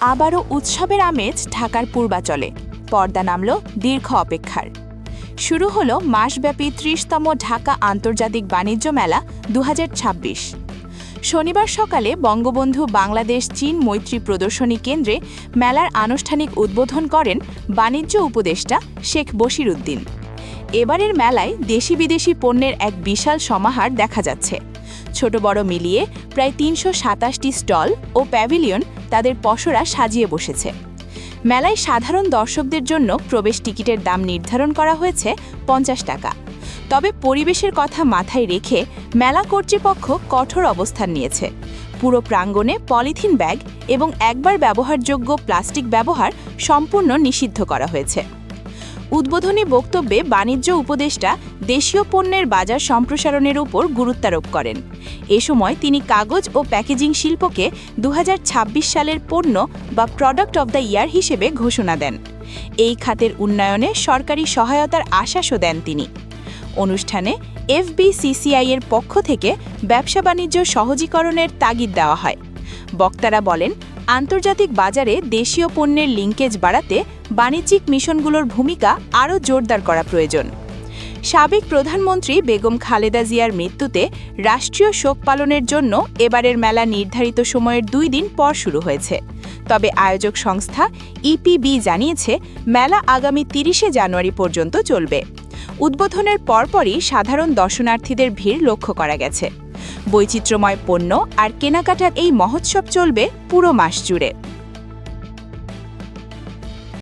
আবারও উৎসবের আমেজ ঢাকার পূর্বাচলে। পর্দা নামল দীর্ঘ অপেক্ষার। শুরু হলো মাসব্যাপী ত্রিশতম ঢাকা আন্তর্জাতিক বাণিজ্য মেলা দু হাজার ছাব্বিশ। শনিবার সকালে বঙ্গবন্ধু বাংলাদেশ চীন মৈত্রী প্রদর্শনী কেন্দ্রে মেলার আনুষ্ঠানিক উদ্বোধন করেন বাণিজ্য উপদেষ্টা শেখ বশির উদ্দিন। এবারের মেলায় দেশি বিদেশি পণ্যের এক বিশাল সমাহার দেখা যাচ্ছে। ছোট বড় মিলিয়ে প্রায় তিনশো সাতাশটি স্টল ও প্যাভিলিয়ন তাদের পসরা সাজিয়ে বসেছে। মেলায় সাধারণ দর্শকদের জন্য প্রবেশ টিকিটের দাম নির্ধারণ করা হয়েছে পঞ্চাশ টাকা। তবে পরিবেশের কথা মাথায় রেখে মেলা কর্তৃপক্ষ কঠোর অবস্থান নিয়েছে। পুরো প্রাঙ্গণে পলিথিন ব্যাগ এবং একবার ব্যবহারযোগ্য প্লাস্টিক ব্যবহার সম্পূর্ণ নিষিদ্ধ করা হয়েছে। উদ্বোধনী বক্তব্যে বাণিজ্য উপদেষ্টা দেশীয় পণ্যের বাজার সম্প্রসারণের উপর গুরুত্বারোপ করেন। এ সময় তিনি কাগজ ও প্যাকেজিং শিল্পকে দু হাজার ছাব্বিশ সালের পণ্য বা প্রোডাক্ট অব দ্য ইয়ার হিসেবে ঘোষণা দেন। এই খাতের উন্নয়নে সরকারি সহায়তার আশ্বাসও দেন তিনি। অনুষ্ঠানে এফবিসিসিআই এর পক্ষ থেকে ব্যবসা বাণিজ্য সহজীকরণের তাগিদ দেওয়া হয়। বক্তারা বলেন আন্তর্জাতিক বাজারে দেশীয় পণ্যের লিঙ্কেজ বাড়াতে বাণিজ্যিক মিশনগুলোর ভূমিকা আরও জোরদার করা প্রয়োজন। সাবেক প্রধানমন্ত্রী বেগম খালেদা জিয়ার মৃত্যুতে রাষ্ট্রীয় শোক পালনের জন্য এবারের মেলা নির্ধারিত সময়ের দুই দিন পর শুরু হয়েছে। তবে আয়োজক সংস্থা ইপিবি জানিয়েছে, মেলা আগামী তিরিশে জানুয়ারি পর্যন্ত চলবে। উদ্বোধনের পরপরই সাধারণ দর্শনার্থীদের ভিড় লক্ষ্য করা গেছে। বৈচিত্র্যময় পণ্য আর কেনাকাটার এই মহোৎসব চলবে পুরো মাস জুড়ে।